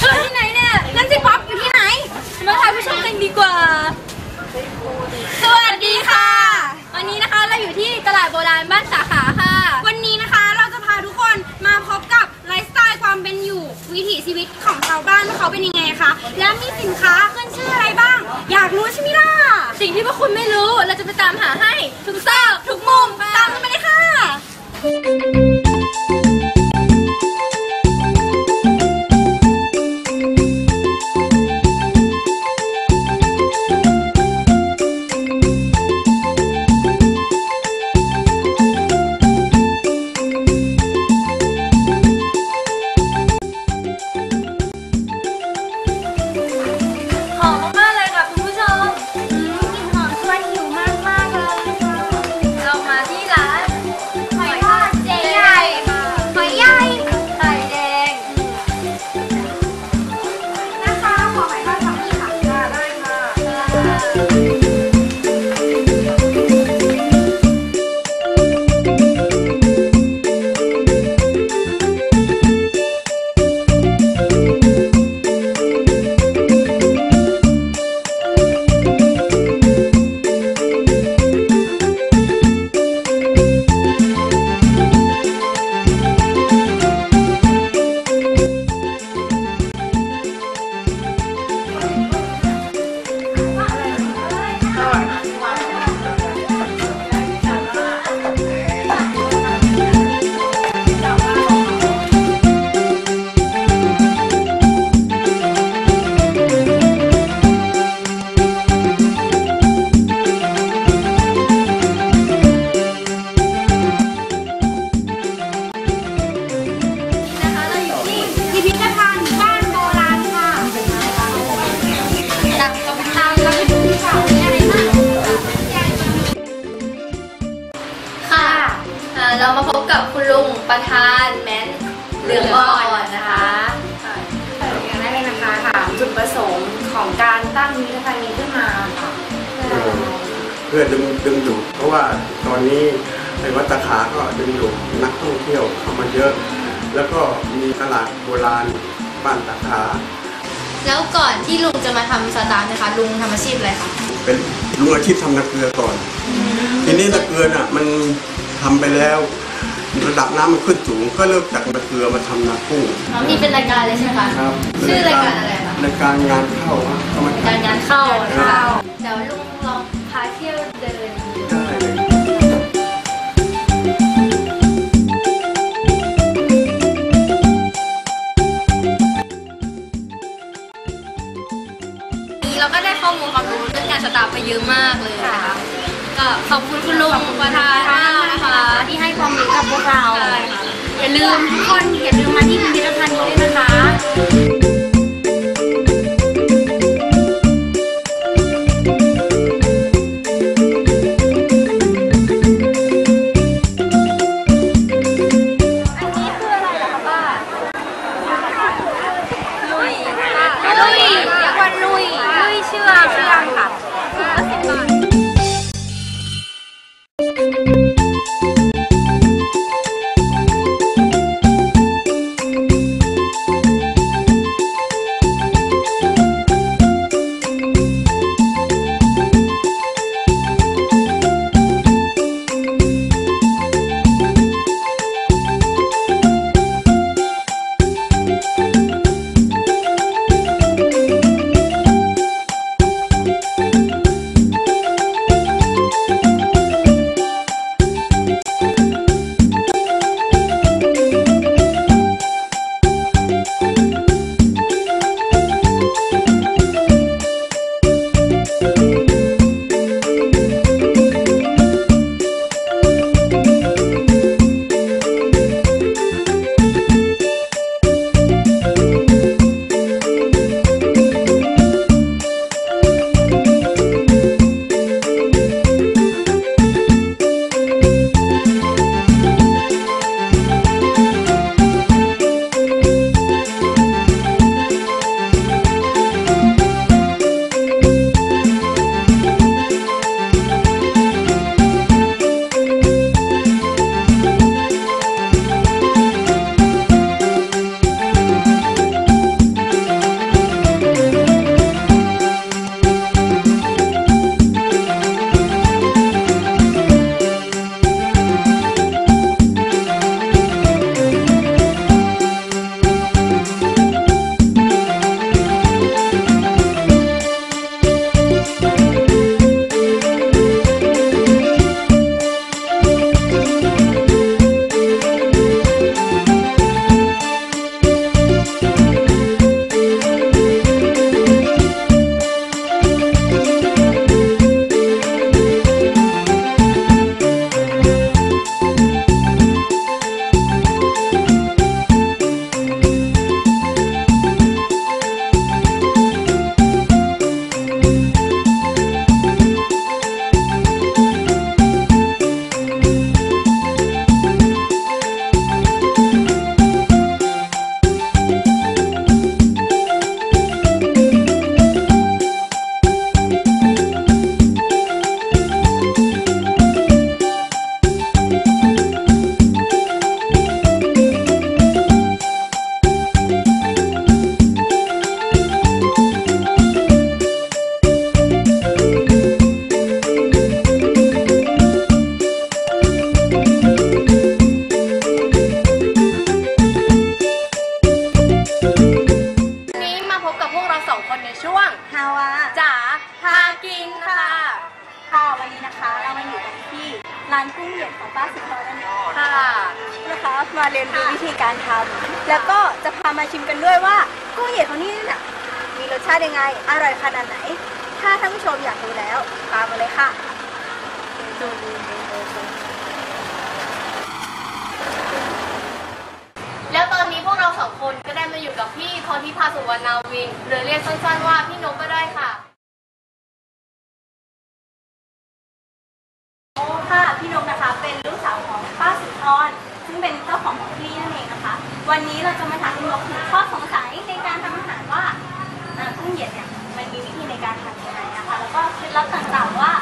เออที่ไหนเนี่ยนั่นสิป๊อปอยู่ที่ไหน มาทายผู้ชมกันดีกว่า สวัสดีค่ะ วันนี้นะคะเราอยู่ที่ตลาดโบราณบ้านสาขาค่ะ วันนี้นะคะเราจะพาทุกคนมาพบกับไลฟ์สไตล์ความเป็นอยู่ วิถีชีวิตของชาวบ้านว่าเขาเป็นยังไงคะ และมีสินค้าขึ้นชื่ออะไรบ้าง อยากรู้ใช่ไหมล่ะ สิ่งที่พวกคุณไม่รู้เราจะไปตามหาให้ทุกซอกทุกมุมตามกันไปเลยค่ะ แล้วก็มีตลาดโบราณบ้านตะขาแล้วก่อนที่ลุงจะมาทำสตาร์ทนะคะ ลุงทำอาชีพอะไรคะเป็นลุงอาชีพทำนาเกลือก่อน ทีนี้นาเกลือน่ะมันทำไปแล้ว ระดับน้ำมันขึ้นสูง ก็เลิกจากนาเกลือมาทำนากุ้งนี่เป็นรายการเลยใช่ไหมคะ ครับชื่อรายการอะไรคะ รายการงานเข้าครับเข้ามาการงานเข้านะครัคะบเดี๋ยวลุงลองพาเที่ยวเดิน ได้เลยารสตาร์ทไปเยอะมากเลยนะคะก็ขอบคุณคุณลุงประธานมากนะคะที่ให้ความรู้กับพวกเราใช่ค่ะอย่าลืมทุกคนอย่าลืมมาที่พิพิธภัณฑ์นี้ด้วยนะคะ ร้านกุ้งเหยียดของป้าสุภาพนั่นเองค่ะนะคะมาเรียนรู้วิธีการทำแล้วก็จะพามาชิมกันด้วยว่ากุ้งเหยียดของนี่น่ะมีรสชาติยังไง อร่อยขนาดไหน ถ้าท่านผู้ชมอยากรู้แล้วตามมาเลยค่ะ แล้วตอนนี้พวกเราสองคนก็ได้มาอยู่กับพี่พรทิพาสุวรรณาวินหรือเรียกสั้นๆว่าพี่นกก็ได้ค่ะ โอ้ค่ะพี่นกนะคะเป็นลูกสาวของป้าสุนทรซึ่งเป็นเจ้าของของที่นี่นั่นเองนะคะ วันนี้เราจะมาถามคุณนกถึงข้อสงสัยในการทำอาหารว่าอ่ากุ้งเหยียดเนี่ยมันมีวิธีในการทำยังไงนะคะ แล้วก็เคล็ดลับต่างๆว่า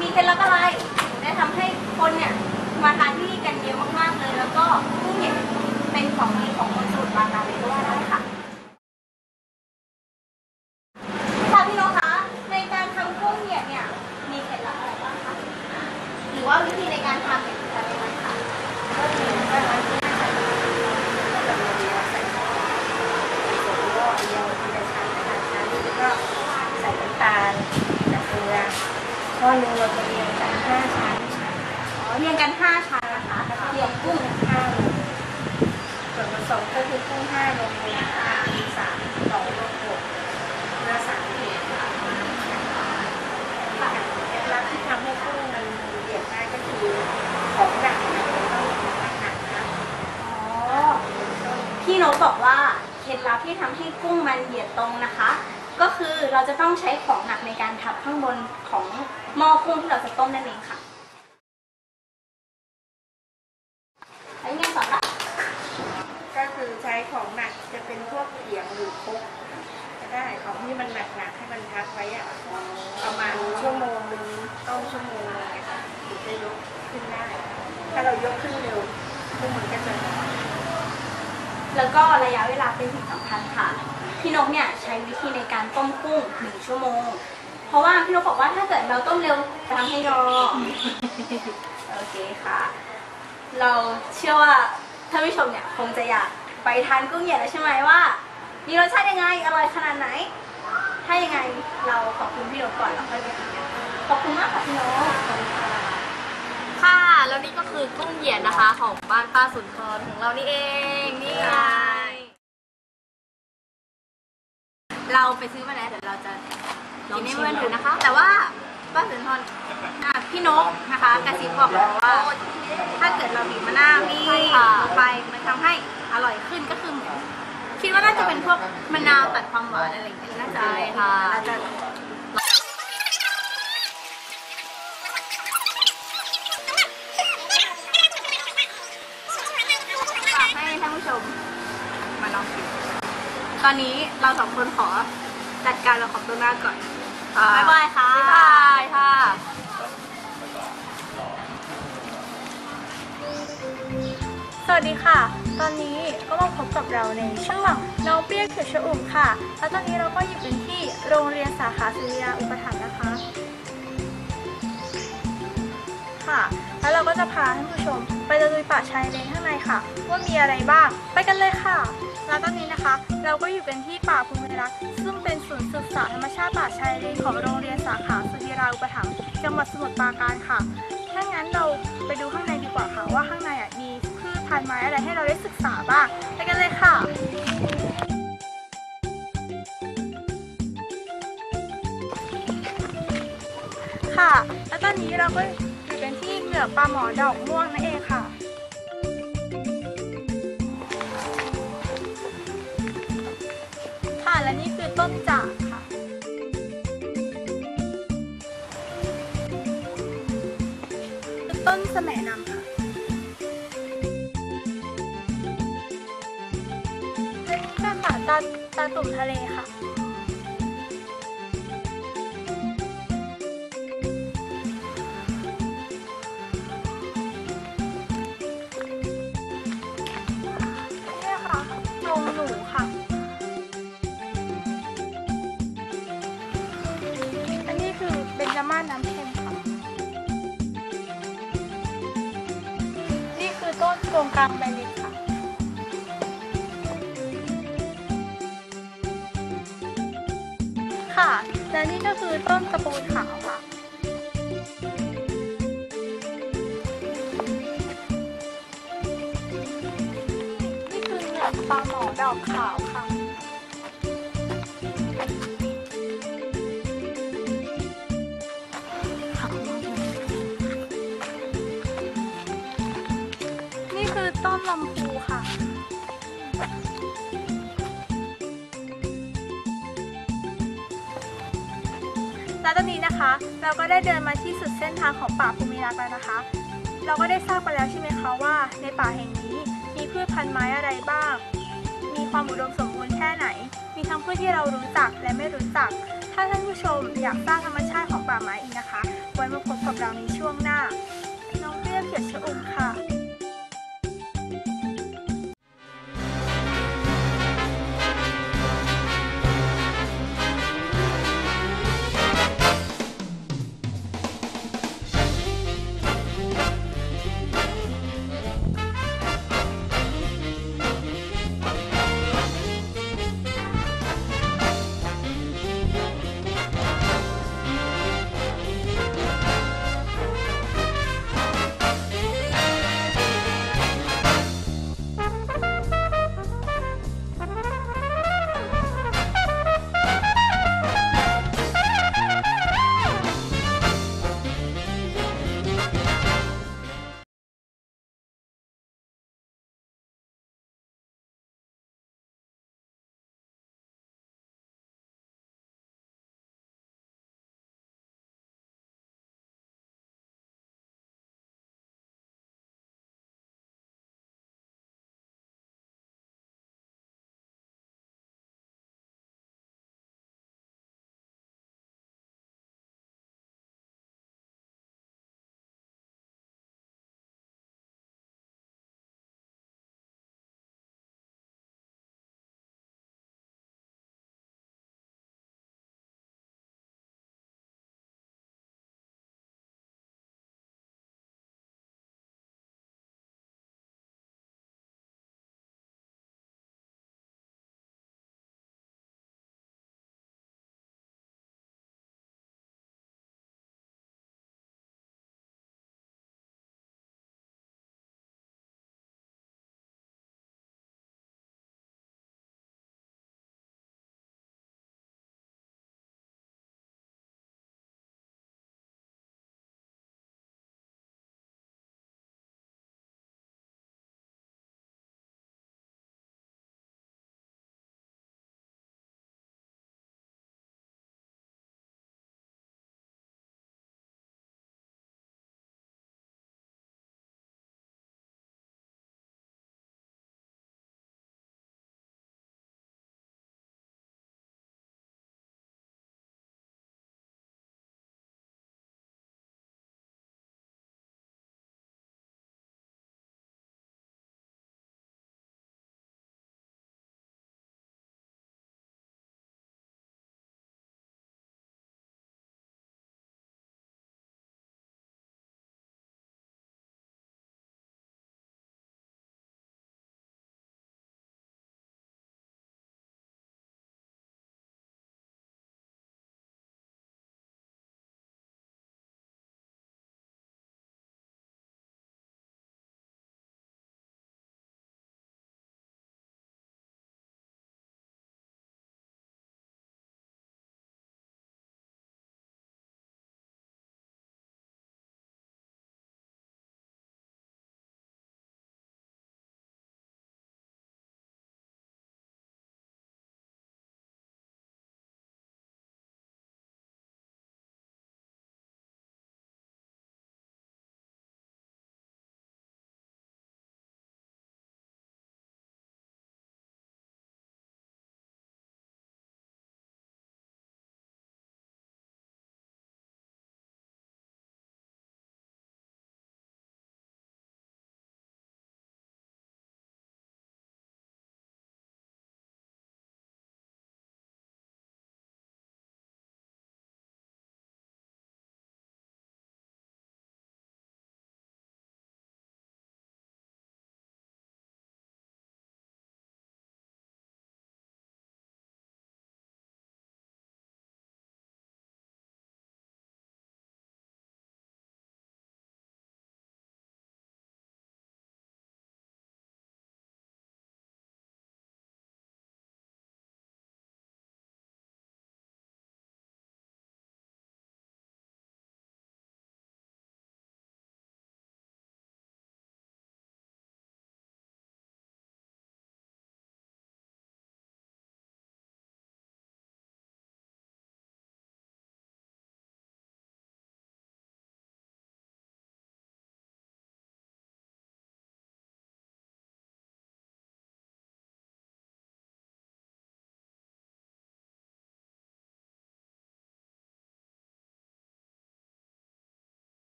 มีเคล็ดลับอะไรถึงได้ทำให้คนเนี่ยมาทานที่นี่กันเยอะมากๆเลย แล้วก็กุ้งเหยียดเป็นของดีของคนสมุทรปราการเลยก็ว่าได้ค่ะค่ะพี่นกคะในการทำกุ้งเหยียดเนี่ยมีเคล็ดลับอะไรบ้างคะ หรือว่าวิธีในการทำเนี่ยทำยังไงคะ ก็ใส่น้ำตาลกับเกลือข้อหนึงเราจะเรียงกันห้าชั้น อ๋อเรียงกัน 5 ชั้นนะคะเรียงกุ้ง ข้าวส่วนผสมก็คือกุ้งห้าลงเลยปลาสามสองลงหกเนื้อสามเห็ดเคล็ดลับที่ทำให้กุ้งมันเดือดได้ก็คือของหนักนะมันต้องหนักนะ อ๋อ พี่โนตบอกว่าเคล็ดลับที่ทำให้กุ้งมันเหยียดตรงนะคะ ก็คือเราจะต้องใช้ของหนักในการทับข้างบนของหม้อกุ้งที่เราจะต้มนั่นเองค่ะแล้วยังไงต่อคะก็คือใช้ของหนักจะเป็นพวกเขียงหรือครกก็ได้ของที่มันหนักๆให้มันพักไว้อะประมาณชั่วโมงหนึงต้มชั่วโมงนึงนะคะถึงจะยกขึ้นได้ ถ้าเรายกขึ้นเร็วกุ้งมันก็จะ แล้วก็ระยะเวลาเป็นสิ่งสำคัญค่ะ พี่นกเนี่ยใช้วิธีในการต้มกุ้งหนึ่งชั่วโมง เพราะว่าพี่นกบอกว่าถ้าเกิดเราต้มเร็วจะทำให้รอ โอเคค่ะ เราเชื่อว่าท่านผู้ชมเนี่ยคงจะอยากไปทานกุ้งเหยียดแล้วใช่ไหมว่า มีรสชาติยังไง อร่อยขนาดไหน ถ้ายังไงเราขอบคุณพี่นกก่อนแล้วค่อยไปทานกันขอบคุณมากค่ะพี่นกขอบ คุณค่ะค่ะ แล้วนี่ก็คือกุ้งเหยียดนะคะ ของบ้านป้าสุนทรของเรานี่เอง นี่ไง เราไปซื้อมาแล้วเดี๋ยวเราจะกินให้เพื่อนดูนะคะ แต่ว่าป้าสุนทรอะพี่นกนะคะกระซิบบอกเราว่า ถ้าเกิดเราบีบมะนาวนี่ลงไปมันทำให้อร่อยขึ้นก็คือเหมือนคิดว่าน่าจะเป็นพวกมะนาวตัดความหวานอะไรอย่างเงี้ยน่าจะค่ะเราจะ ฝากให้ท่านผู้ ชม มาลองชิมตอนนี้เราสองคนขอจัดการเราขอบตัวหน้าก่อนบ๊ายบายค่ะบ๊ายบายค่ะสวัสดีค่ะ ตอนนี้ก็มาพบกับเราในช่วงน้องเปรี้ยวเขียวชะอุ่มค่ะ แล้วตอนนี้เราก็อยู่กันที่โรงเรียนสาขาศิริยาอุปถัมภ์นะคะ ค่ะ แล้วเราก็จะพาท่านผู้ชม ไปตะลุยป่าชายเลนข้างในค่ะ ว่ามีอะไรบ้าง ไปกันเลยค่ะ แล้วตอนนี้นะคะ เราก็อยู่กันที่ป่าภูมิรักษ์ซึ่งเป็นศูนย์ศึกษาธรรมชาติป่าชายเลนของโรงเรียนสาขาสุริราอุปถัมภ์จังหวัดสมุทรปราการค่ะ ถ้างั้นเราไปดูข้างในดีกว่าค่ะ ว่าข้างในอะมีพืชพันธุ์ไม้อะไรให้เราได้ศึกษาบ้าง ไปกันเลยค่ะค่ะ แล้วตอนนี้เราก็ ลือปลาหมอดอกม่วงนั่นเองค่ะ ค่ะและนี่คือต้นจากค่ะ ต้นสะแหมนำค่ะและนี่ก็ค่ะตาตาตุ่มทะเลค่ะ ค่ะ และนี่ก็คือต้นตะปูขาวค่ะ นี่คือเหงือกปลาหมอดอกขาวค่ะนี่คือต้นลำพู และตอนนี้นะคะ เราก็ได้เดินมาที่สุดเส้นทางของป่าภูมิรักษ์แล้วนะคะ เราก็ได้ทราบไปแล้วใช่ไหมคะว่า ในป่าแห่งนี้มีพืชพันธุ์ไม้อะไรบ้าง มีความอุดมสมบูรณ์แค่ไหน มีทั้งพืชที่เรารู้จักและไม่รู้จัก ถ้าท่านผู้ชมอยากสร้างธรรมชาติของป่าไม้อีกนะคะ ไว้มาพบกับเราใน